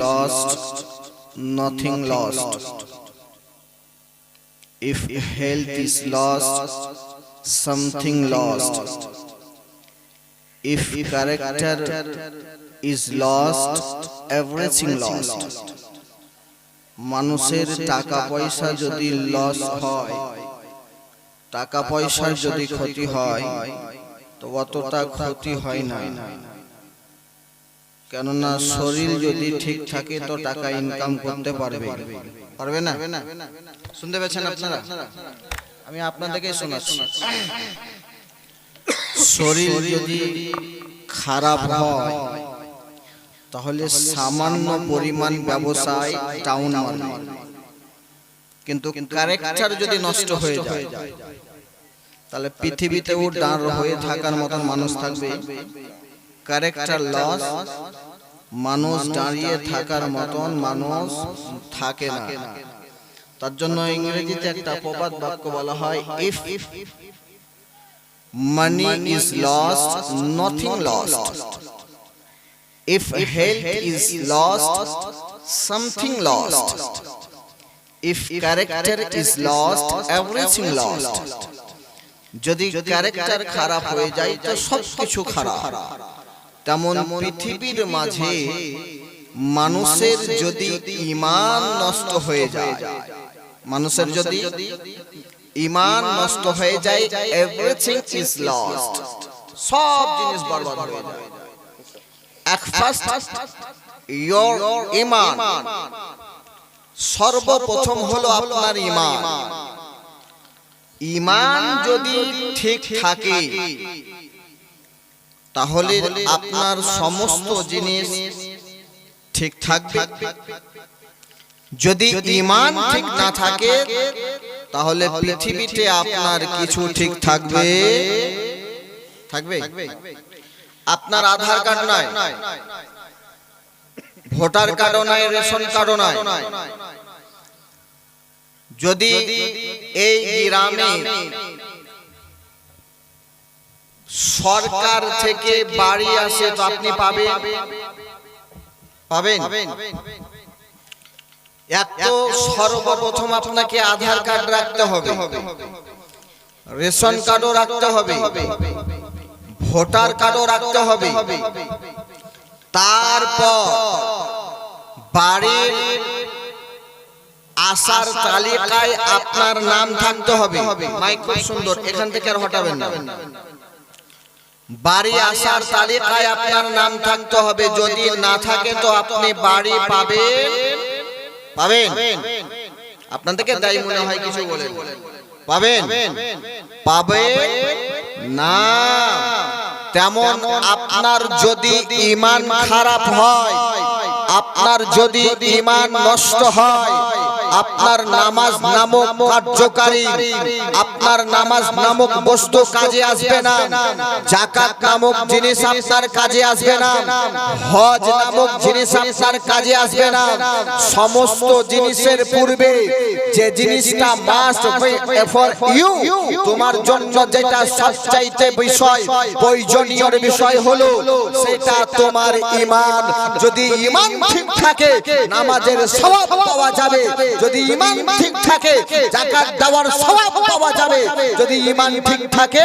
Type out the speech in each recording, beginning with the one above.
lost, nothing lost. If health is lost, something lost. If character is lost, everything lost. মানুষের টাকা পয়সা যদি loss হয় টাকা পয়সার যদি ক্ষতি হয় তো অতটা ক্ষতি হয় না কেননা শরীর যদি ঠিক থাকে তো টাকা ইনকাম করতে পারবে। পারবে। না? শুনতে পেয়েছেন আপনারা? আমি আপনাদেরকে শোনাচ্ছি। শরীর যদি খারাপ হয় তাহলে সামান্য পরিমাণ ব্যবসায় টাউন কিন্তু ক্যারেক্টার যদি নষ্ট হয়ে যায়। তাহলে পৃথিবীতেও দাঁড় হয়ে থাকার মতন মানুষ থাকবে। ক্যারেক্টার লস মানুষ দাঁড়িয়ে থাকার মতন মানুষ থাকে না। তার জন্য ইংরেজিতে একটা প্রবাদ বাক্য বলা হয় if money is lost nothing lost if health is lost something lost if character is lost everything lost যদি ক্যারেক্টার খারাপ হয়ে যায় তো সব কিছু খারাপ। তেমন পৃথিবীর মাঝে মানুষের যদি ইমান নষ্ট হয়ে যায়। মানুষের যদি ইমান নষ্ট হয়ে যায় এভরিথিং ইজ লস্ট সব জিনিস বরবাদ হয়ে যায়। এক ফার্স্ট ইয়োর ইমান সর্বপ্রথম হলো আপনার ইমান। ইমান। যদি ঠিক থাকে তাহলে আপনার সমস্ত জিনিস ঠিক থাকবে। যদি ইমান ঠিক না থাকে তাহলে পৃথিবীতে আপনার কিছু ঠিক থাকবে। থাকবে? আপনার আধার কার্ড নাই ভোটার কার্ডও নাই রেশন কার্ডও নাই যদি এই গ্রামে সরকার থেকে বাড়ি আসে তো আপনি পাবেন। পাবেন। এক তো সর্বপ্রথম আপনাকে আধার কার্ড রাখতে হবে। রেশন কার্ডও রাখতে হবে। ভোটার কার্ডও রাখতে হবে। তারপর বাড়ির আসার তালিকায় আপনার নাম থাকতে হবে। মাইক খুব সুন্দর এখান থেকে আর হটাবেন না। বাড়ি আসার তালিকায় আপনার নাম থাকতে হবে। যদি না থাকে তো আপনি বাড়ি পাবেন। পাবেন। আপনাদেরকে দায়ী মনে হয় কিছু বলে পাবেন? পাবেন। না। তেমন আপনার যদি ইমান খারাপ হয় আপনার যদি ইমান নষ্ট হয়, আপনার নামাজ নামক কার্যকারী, আপনার নামাজ নামক বস্তু কাজে আসবে না জাকাত নামক জিনিস আপনার কাজে আসবে না, হজ নামক জিনিস আপনার কাজে আসবে না, সমস্ত জিনিসের পূর্বে যে জিনিসটা মাস্ট ফর ইউ তোমার জন্য যেটা সবচাইতে বিষয় প্রয়োজনীয় বিষয় হলো, সেটা তোমার ইমান যদি ইমান ঠিক থাকে, নামাজের সওয়াব পাওয়া যাবে। যদি ইমান ঠিক থাকে, যাকাত দেওয়ার সওয়াব পাওয়া যাবে। যদি ইমান ঠিক থাকে,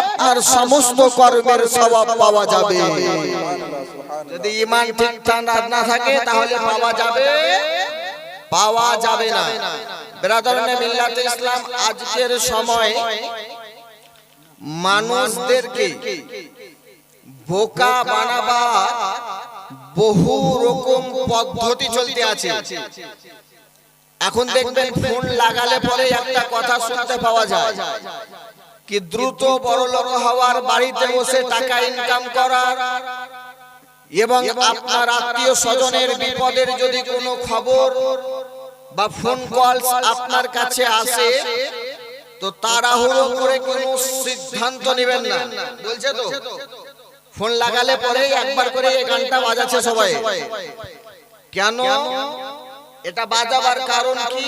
আপনার সমস্ত কর্মের সওয়াব পাওয়া যাবে। যদি ইমান ঠিক না থাকে, তাহলে পাওয়া যাবে? পাওয়া যাবে না। বেরাদরনে মিল্লাতে ইসলাম, আজকের সময় মানুষদেরকে বোকা বানাবা বহু রকম পদ্ধতি চলতে আছে। এখন দেখবেন ফোন লাগালে পরে একটা কথা শুনতে পাওয়া যায় কি দ্রুত বড় লোক হওয়ার বাড়িতে বসে টাকা ইনকাম করার এবং আপনার আত্মীয় স্বজনের বিপদের যদি কোনো খবর বা ফোন কল আপনার কাছে আসে তো তারা তাড়াহুড়ো করে কোনো সিদ্ধান্ত নেবেন না। বলছে তো? ফোন লাগালে পরে একবার করে এই গানটা বাজাচ্ছে সবাই। কেন? এটা বাজাবার কারণ কি?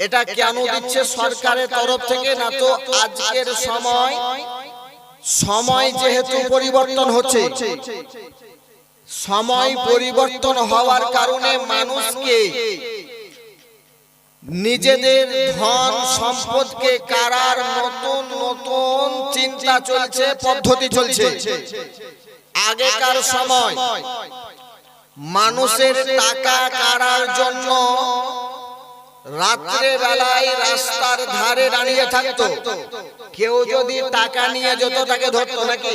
এটা কেন দিচ্ছে সরকারের তরফ থেকে? না তো আজকের সময়। সময় যেহেতু পরিবর্তন হচ্ছে। সময় পরিবর্তন হওয়ার কারণে মানুষকে নিজেদের ধন সম্পদকে কারার নতুন নতুন চিন্তা চলছে, পদ্ধতি চলছে। আগেকার সময় মানুষের টাকা কারার জন্য রাত্রে বেলায় রাস্তার ধারে দাঁড়িয়ে থাকতো। কেউ যদি টাকা নিয়ে যেত তাকে ধরতো নাকি?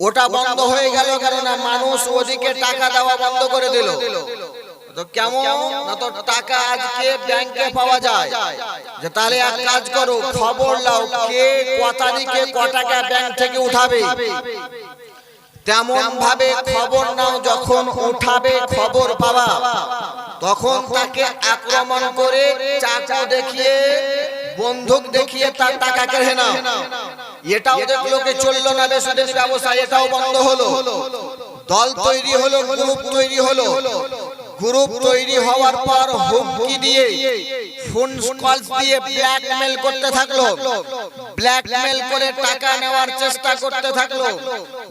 ওটা বন্ধ হয়ে গেল কারণ মানুষ ওদিকে টাকা দেওয়া বন্ধ করে দিল। তাহলে এক কাজ করো, খবর কে উঠাবে। তেমন ভাবে খবর নাও যখন উঠাবে খবর পাওয়া তখন তাকে আক্রমণ করে চাকু দেখিয়ে, বন্দুক দেখিয়ে তার টাকা কেড়ে নাও। এটাও দেখল কি চলল না বেসুদের ব্যবস্থা এটাও বন্ধ হলো। দল তৈরি হলো গ্রুপ তৈরি হলো। গ্রুপ তৈরি হওয়ার পর হুমকি দিয়ে ফোন কলস দিয়ে ব্ল্যাকমেল করতে থাকল। ব্ল্যাকমেল করে টাকা নেওয়ার চেষ্টা করতে থাকল।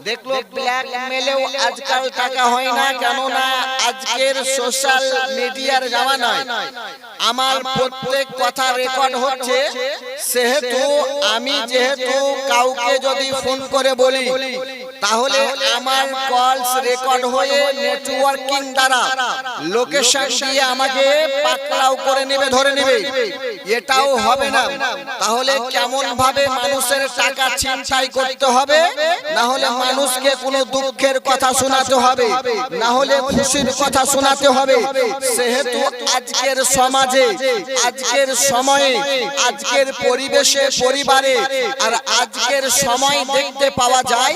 দেখল ব্ল্যাকমেলেও আজকাল টাকা হয় না কেননা আজকের সোশ্যাল মিডিয়ার জামানায়। আমার প্রত্যেক কথা রেকর্ড হচ্ছে সেহেতু আমি যেহেতু কাউকে যদি ফোন করে বলি তাহলে আমার কলস রেকর্ড হয়ে নেটওয়ার্কিং দ্বারা লোকেশন দিয়ে আমাকে পাকড়াও করে নেবে ধরে নেবে। এটাও হবে না। তাহলে কেমন ভাবে মানুষের টাকা ছিনতাই করতে হবে না হলে মানুষকে কোনো দুঃখের কথা শোনাতে হবে। না হলে খুশির কথা শোনাতে হবে। সেহেতু আজকের সমাজে আজকের সময়ে আজকের পরিবেশে পরিবারে আর আজকের সময় দেখতে পাওয়া যায়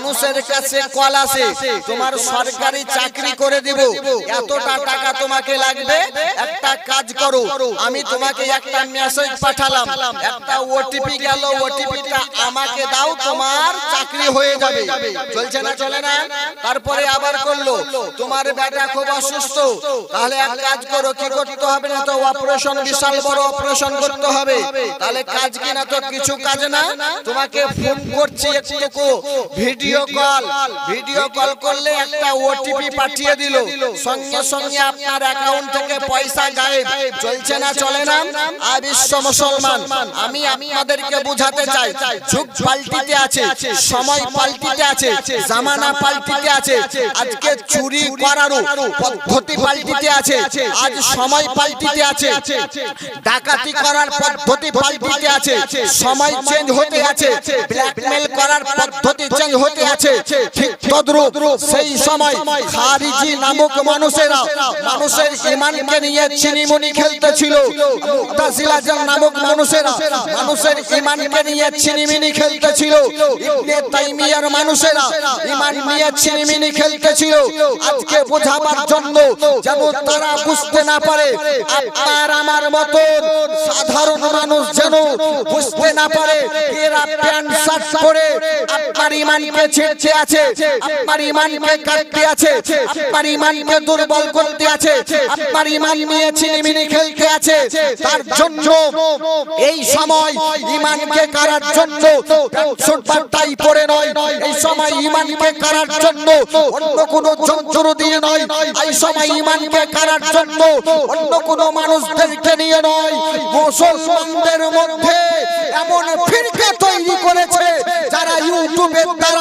মানুষের কাছে কল আসে, তোমার সরকারি চাকরি করে দিব। এতটা টাকা তোমাকে লাগবে, একটা কাজ করো। আমি তোমাকে একটা মেসেজ পাঠালাম, একটা ওটিপি গেল ওটিপিটা আমাকে দাও, তোমার চাকরি হয়ে যাবে। চলছে না, চলে না? তারপরে আবার করল, তোমার বেটা খুব অসুস্থ। তাহলে এক কাজ করো, কি করতে হবে না তো? অপারেশন বিশাল বড় অপারেশন করতে হবে। তাহলে কাজ কি না তো কিছু কাজ না? তোমাকে ফোন করছি একটু ভিডিও কল ভিডিও কল করলে একটা ওটিপি পাঠিয়ে দিল। সঙ্গে সঙ্গে আপনার অ্যাকাউন্ট থেকে পয়সা গায়েব। চলছে না চলে না। আর বিশ্ব মুসলমান। আমি আপনাদেরকে বুঝাতে চাই। যুগ পাল্টিতে আছে। সময় পাল্টিতে আছে। জামানা পাল্টিতে আছে। আজকে চুরি করারও পদ্ধতি পাল্টিতে আছে। আজ সময় পাল্টিতে আছে। ডাকাতি করার পদ্ধতি পাল্টিতে আছে। সময় চেঞ্জ হতে আছে। ব্ল্যাকমেল করার পদ্ধতি চেঞ্জ হতে আছে। ঠিক তদ্রুপ সেই সময় খারিজি নামক মানুষেরা মানুষের ইমানকে নিয়ে চিনিমুনি খেলতেছিল। মুতাজিলাজান নামক মানুষেরা মানুষের ইমানকে নিয়ে চিনিমিনি খেলতেছিল। ইবনে তাইমিয়ার মানুষেরা ইমান নিয়ে চিনিমিনি খেলতেছিল। আজকে বোঝাবার জন্য যেন তারা বুঝতে না পারে আপনার আমার মতো সাধারণ মানুষ যেন বুঝতে না পারে। এরা প্যান্ট শার্ট পরে আপনার ইমানকে ছেড়ছে আছে। আপনার ইমানকে কাটতে আছে। আপনার ইমানকে দুর্বল করতে আছে। আপনার ইমান নিয়ে ছিনিমিনি খেলতে আছে। তার জন্য এই সময় ইমানকে কারার জন্য সুটপাট্টাই পড়ে নয়। এই সময় ইমানকে কারার জন্য অন্য কোন যন্ত্র দিয়ে নয়। এই সময় ইমানকে কারার জন্য অন্য কোন মানুষদেরকে নিয়ে নয়। মুসলমানদের মধ্যে এমন ফিরকে তৈরি করেছে যারা ইউটিউবের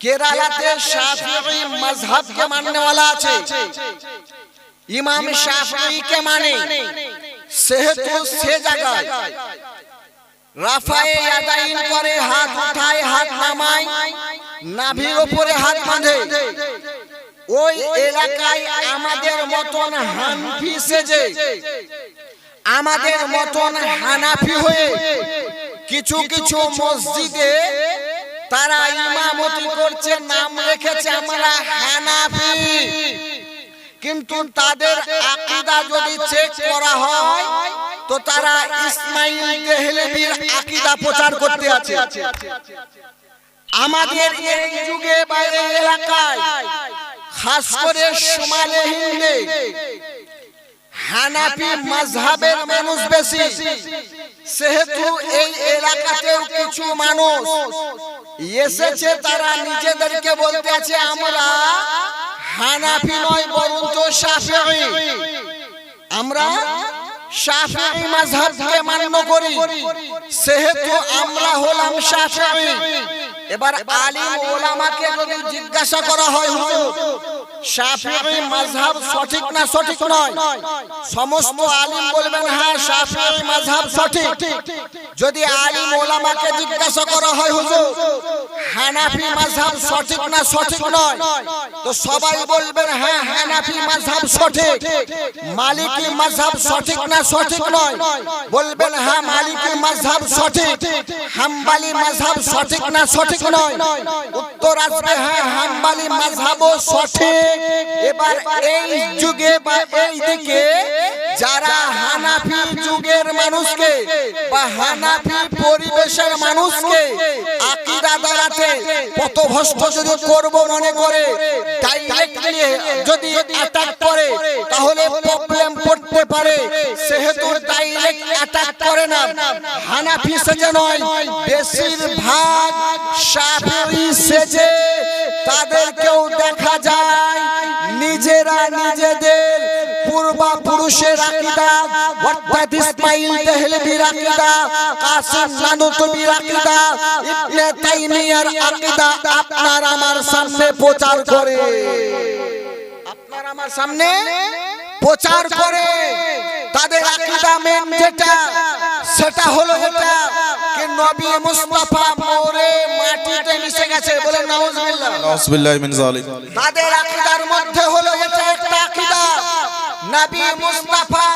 কেরালাতে শাফিঈ মাযহাবকে মাননেওয়ালা আছে। ইমাম শাফিঈকে মানে। সেহেতু সে জায়গায়। রাফায়ে ইয়াদাইন করে হাত উঠায় হাত নামায়। নাভির উপরে হাত বাঁধে। ওই এলাকায় আমাদের মতন হানফি সেজে। আমাদের মতন হানাফি হয়ে কিছু কিছু মসজিদে তারা ইমামতি করছে, নাম রেখেছে আমরা হানাফি। কিন্তু তাদের আকীদা যদি চেক করা হয়, তো তারা ইসমাইল দেহলেভির আকীদা প্রচার করতে আছে। আমাদের এই যুগে বা এই এলাকায়, খাস করে সোমালে হিন্দে, হানাফি মাযহাবের মানুষ বেশি। সেহেতু এই এলাকাতেও কিছু মানুষ এসেছে তারা নিজেদেরকে বলতে আছে, আমরা হানাফি নয় বরং তো আমরা শাফিঈ মাযহাবকে মান্য করি। সেহেতু আমরা হলাম শাফিঈ। এবার আলিম ওলামাকে যদি জিজ্ঞাসা করা হয় হুজুর শাফিঈ মাযহাব সঠিক না সঠিক নয়? সমস্ত আলিম বলবেন হ্যাঁ শাফিঈ মাযহাব সঠিক। যদি আলিম ওলামাকে জিজ্ঞাসা করা হয় হুজুর হানাফি মাযহাব সঠিক না সঠিক নয়? তো সবাই বলবেন হ্যাঁ হানাফি মাযহাব সঠিক। মালিকি মাযহাব সঠিক না সঠিক নয়? বলবেন হ্যাঁ মালিকি মাযহাব সঠিক। হাম্বালি মাযহাব সঠিক না সঠিক নয়। উত্তর আসবে হ্যাঁ হাম্বালি মাযহাবও সঠিক। এবার এই যুগে বা এই দিকে যারা হানাফি যুগের মানুষকে বা হানাফি পরিবেশের মানুষকে আকীদা দাঁড়াতে পথভ্রষ্ট যদি করব মনে করে ডাইরেক্টলি যদি অ্যাটাক করে, তাহলে প্রবলেম পড়তে পারে। সেহেতু ডাইরেক্ট অ্যাটাক করে না। হানাফি সেজে নয়, বেশিরভাগ শাফিঈ সেজে তাদেরকেও দেখা যায়, নিজেরা নিজেদের পূর্বপুরুষের আকীদা অর্থাৎ ইসমাইল দেহলভির আকীদা কাসিম নানুতুবির আকীদা ইবনে তাইমিয়ার আকীদা আপনার আমার সামনে প্রচার করে। আপনার আমার সামনে? প্রচার করে তাদের আকীদা মেন যেটা সেটা হলো এটা কি নবী মুস্তাফা মোরে মাটিতে মিশে গেছে বলে নাউজুবিল্লাহ। নাউজুবিল্লাহ। মিন যালিক। তাদের আকীদার মধ্যে হলো এটা একটা আকীদা। নবী মুস্তাফা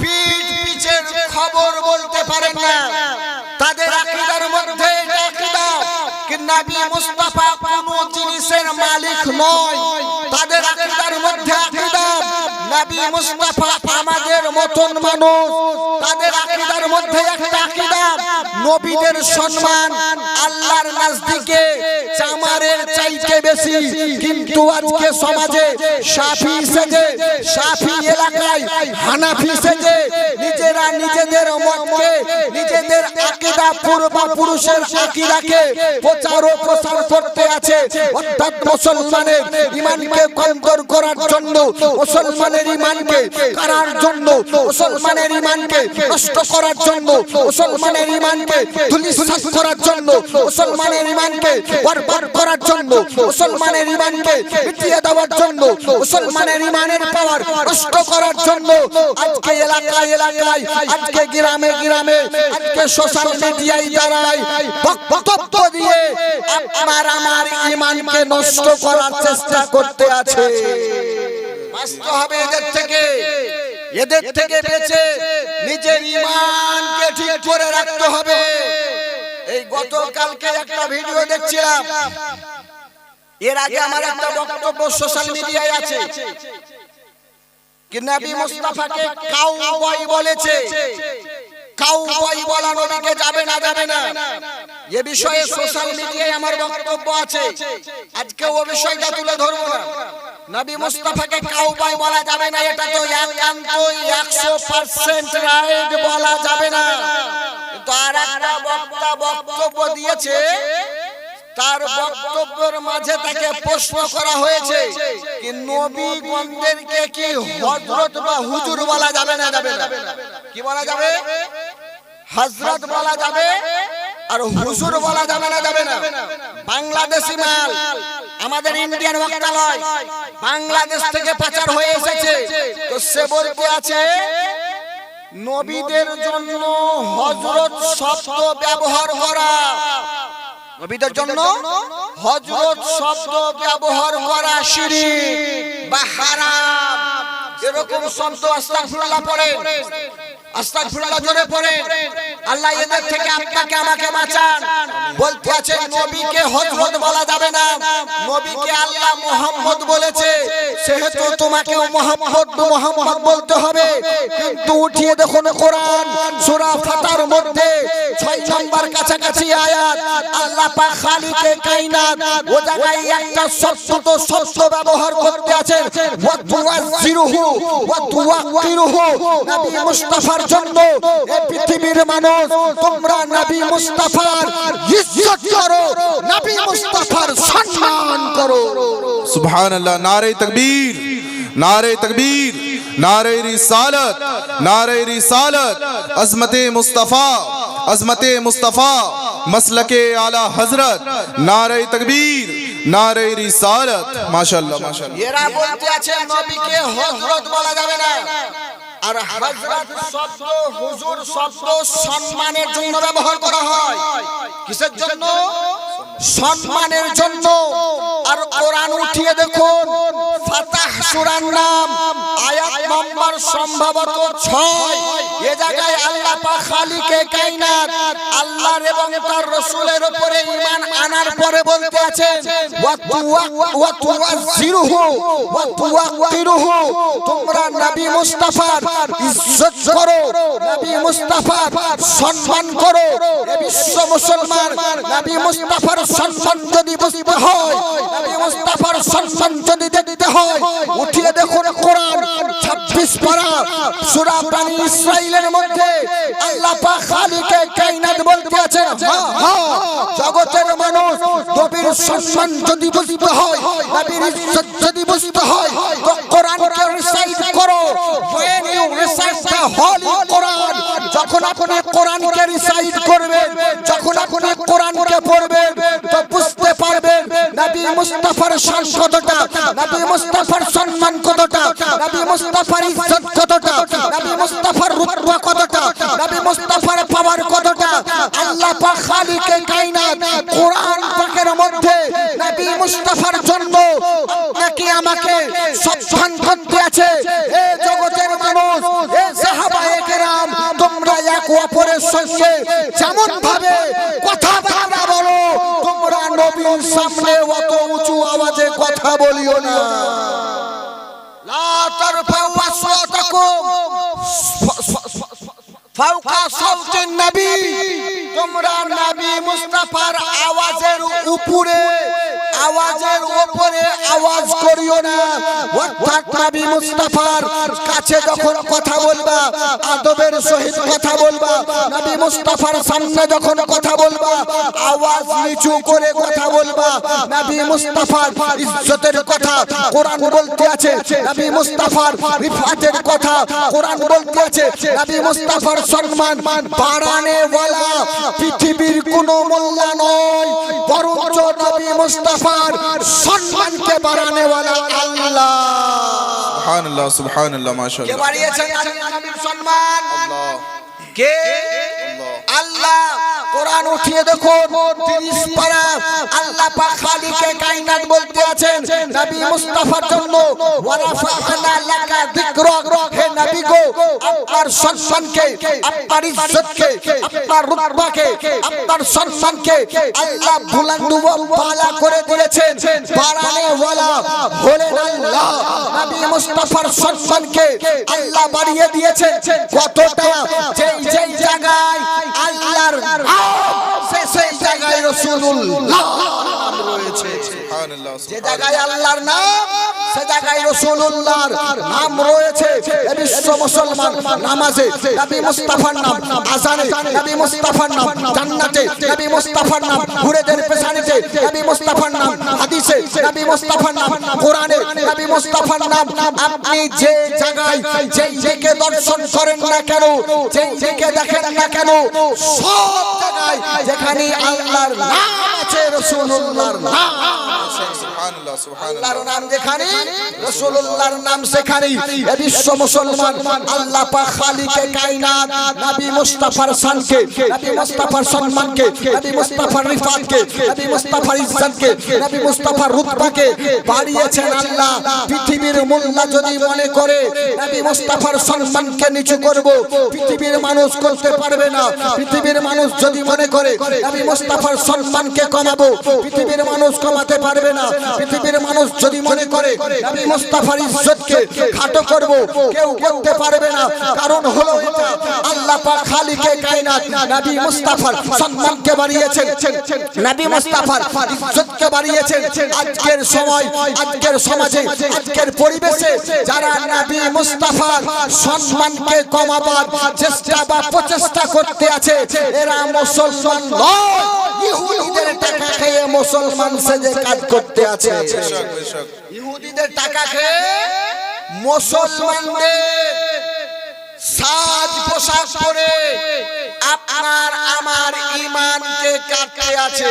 পিঠ পিছের খবর বলতে পারেন না। তাদের আকীদার মধ্যে এটা আকীদা কি নবী মুস্তাফা কোনো জিনিসের মালিক নয়। তাদের আকীদার মধ্যে নবী মুস্তাফা আমাদের মতন মানুষ। তাদের মধ্যে একটা নবীদের সম্মান। আল্লাহর চামারের চাইতে বেশি। কিন্তু আজকে সমাজে সাফি সেজে, সাফি এলাকায় হানাফি সেজে, নিজেরা নিজেদের মতকে, নিজেদের আকীদা পূর্বপুরুষের আকীদাকে প্রচার ও প্রসার করতে আছে। অর্থাৎ মুসলমানের ঈমানকে কমজোর করার জন্য, মুসলমানের ঈমানকে করার জন্য, মুসলমানের ঈমানকে নষ্ট করার জন্য, মুসলমানের ঈমানকে ধুলিসাৎ করার জন্য, মুসলমানের ঈমানকে বরবাদ করার জন্য, মুসলমানের ঈমানকে মিটিয়ে দেওয়ার জন্য, মুসলমানের ঈমানের পাওয়ার নষ্ট করার জন্য আজকে এলাকায় এলাকায়, আজকে গ্রামে গ্রামে, আজকে সোশ্যাল মিডিয়ায় দাঁড়ায় বক্তব্য দিয়ে আপনার আমার ঈমানকে নষ্ট করার চেষ্টা করতে আছে। বাঁচতে হবে এদের থেকে। এদের থেকে বেঁচে নিজের ঈমানকে ঠিক করে রাখতে হবে। এই গতকালকে একটা ভিডিও দেখছিলাম। এর আগে আমার একটা বক্তব্য সোশ্যাল মিডিয়ায় আছে। কি নবী মুস্তাফাকে কাউবয় বলেছে। কাউবয় বলা নবীকে যাবে না যাবে না। এ বিষয়ে সোশ্যাল মিডিয়ায় আমার বক্তব্য আছে। আজকে ও বিষয়টা তুলে ধরবো না। নবী মুস্তাফাকে কাউবয় বলা যাবে না এটা তো একান্ত 100% রাইট বলা যাবে না। কিন্তু আর একটা বক্তা বক্তব্য দিয়েছে তার বক্তব্যের মাঝে তাকে প্রশ্ন করা হয়েছে কি নবীগণদেরকে কি হযরত বা হুজুর বলা যাবে না যাবে না? কি বলা যাবে? হযরত বলা যাবে আর হুজুর বলা যাবে না যাবে না। বাংলাদেশি মাল, আমাদের ইন্ডিয়ান বক্তালয় বাংলাদেশ থেকে পাচার হয়ে এসেছে। তো সে বলতে আছে, নবীদের জন্য হজরত শব্দ ব্যবহার করা। নবীদের জন্য হজরত শব্দ ব্যবহার করা শিরিক বা হারাম। এরকম শব্দ আস্তাগফিরুল্লাহ পড়ে, আস্তাগফিরুল্লাহ জোরে পড়ে। আল্লাহ এদের থেকে আপনাকে, আমাকে বাঁচান। বলতে আছেন নবীকে হযরত বলা যাবে না। নবীকে আল্লাহ মুহাম্মদ বলেছে, সেহেতু তোমাকেও মুহাম্মদ মুহাম্মদ বলতে হবে। কিন্তু উঠিয়ে দেখুন কোরআন, সূরা ফাতার মধ্যে 6 নম্বর কাছাকাছি আয়াত, আল্লাহ পাক খালিকে কায়নাত ও জায়গায় একটা শব্দ শব্দ ব্যবহার করতে আছেন। ওয়া নবী মুস্তাফার জন্য এই পৃথিবীর মানুষ, তোমরা নবী মুস্তাফার ইজ্জত করো, নবী মুস্তাফার সম্মান করো। সুবহানাল্লাহ, নারে তাকবীর নারে তাকবীর, নারে রিসালাত নারে রিসালাত, আজমতে মুস্তাফা আজমতে মুস্তাফা مسلک اعلی নারে রিসালাত, মাশাআল্লাহ মাশাআল্লাহ। এরা বলতে আছে নবীকে হযরত বলা যাবে না। আর হযরত শব্দ, হুজুর শব্দ, সম্মানের জন্য ব্যবহার করা হয়। কিসের জন্য? সম্মানের জন্য। আর কোরআন উঠিয়ে দেখুন, ফাতাহ সূরার নাম, আয়াত নম্বর সম্ভবত 6 এ জায়গায় আল্লাহ পাক খালিকে কায়নাত, আল্লাহর এবং তার রাসূলের উপরে ঈমান আনার পরে বলতে আছেন তোমরা নবী মুস্তাফার ইজ্জত করো, নবী মুস্তাফার সম্মান করো বিশ্ব মুসলমান, নবী মুস্তাফার সম্মান যদি বুঝতে হয়, নবী মুস্তাফার সম্মান যদি হয়, উঠিয়ে দেখুন কোরআন 26 পারা, সূরা বনি ইসরাইলের মধ্যে আল্লাহ খালিকে কায়নাত বলতে আছেন হ্যাঁ হ্যাঁ জগতের মানুষ, নবীর সম্মান যদি বুঝতে হয়, নবীর ইজ্জত যদি বুঝতে হয়, তো কোরআনকে রিসাইট করো। when you recite the holy কোরআন। যখন আপনি কোরআনকে রিসাইট করবেন, যখন আপনি কোরআনকে পড়বেন, তো বুঝতে পারবেন নবী মুস্তাফার শান কতটা নবী মুস্তাফার সম্মান কতটা, নবী মুস্তাফার ইজ্জত মুস্তাফার জন্য নাকি আমাকে সম্মান করতে আছে? এ জগতের মানুষ, এ সাহাবায়ে কেরাম তোমরা এক অপরের সঙ্গে যেমন ভাবে কথা কথাবার্তা বলো, তোমরা নবীর সামনে অত উঁচু আওয়াজে কথা বলিও না। লা তারফাউ আসওয়াতাকুম ফাওকা সাউতিন নবী। তোমরা নবী মুস্তাফার আওয়াজের উপরে আওয়াজের উপরে আওয়াজ করিও না। অর্থাৎ নবী মুস্তাফার কাছে যখন কথা বলবা, আদবের সহিত কথা বলবা, নবী মুস্তাফার সামনে যখন কথা বলবা, আওয়াজ নিচু করে কথা বলবা, নবী মুস্তাফার ইজ্জতের কথা কোরআন বলতে আছে, নবী মুস্তাফার রিফাতের কথা কোরআন বলতে আছে, নবী মুস্তাফার সম্মান বাড়ানে ওয়ালা পৃথিবীর কোনো মোল্লা নয় নবী মুস্তাফার সম্মানকে বাড়ানে वाला আল্লাহ। সুবহানাল্লাহ সুবহানাল্লাহ মাশাআল্লাহ। কে বাড়িয়েছেন আল্লাহ। কে? আল্লাহ। কোরআন উঠিয়ে দেখো 30 পারা আল্লাহ পাক খালিকে কায়নাত বলতে আছেন, নবী মুস্তাফার জন্য লাকা হে নবী গো, আপনার আপনার ইজ্জতকে, আপনার রুতবাকে, আপনার আল্লাহ বুলন্দ করে দিয়েছেন। বাড়ানে ওয়ালা হলেন আল্লাহ, নবী মুস্তাফার আল্লাহ বাড়িয়ে দিয়েছেন। কতটা, যেই যেই জায়গায় আল্লাহর জায়গায় যে জায়গায় আল্লাহর নাম, সে জায়গায় রাসূলুল্লাহর নাম রয়েছে। বিশ্ব মুসলমান নামাজে। নবী মুস্তাফার নাম আজানে আপনি যে জায়গায় দর্শন করেন না কেন দিকে দেখেন না কেন, সব জায়গায় যেখানে আল্লাহর নাম আছে, রাসূলুল্লাহর নাম। আছে সুবহানাল্লাহ আল্লাহর নাম যেখানে রাসূলুল্লাহর নাম সেখানেই এ বিশ্ব মুসলমান আল্লাহ পাক খালিকে কায়নাত নবী মুস্তাফার শানকে নবী মুস্তাফার সম্মানকে নবী মুস্তাফার রিফাতকে নবী মুস্তাফার ইজ্জতকে নবী মুস্তাফার রুতবাকে বাড়িয়েছেন আল্লাহ পৃথিবীর মোল্লা যদি মনে করে নবী মুস্তাফার সম্মানকে নিচু করব পৃথিবীর মানুষ করতে পারবে না। পৃথিবীর মানুষ যদি মনে করে নবী মুস্তাফার সম্মানকে কমাবো পৃথিবীর মানুষ কমাতে পারবে না। পৃথিবীর মানুষ যদি মনে করে নবী মুস্তাফার ইজ্জতকে খাটো করব, কেউ করতে পারবে না। কারণ হলো এটা আল্লাহ পাক খালিকে কায়নাত নবী মুস্তাফার সম্মানকে বাড়িয়েছেন। নবী মুস্তাফার ইজ্জতকে বাড়িয়েছেন। আজকের সময় আজকের সমাজে আজকের পরিবেশে যারা নবী মুস্তাফার সম্মানকে কমাবার চেষ্টা বা প্রচেষ্টা করতে আছে এরা মুসলমান নয়। ইহুদিদের টাকা খেয়ে মুসলমান সেজে কাজ করতে আছে। ইহুদিদের টাকা খেয়ে মুসলমানদের সাজ পোশাক পরে আপনার আমার ইমানকে কাটতে আছে।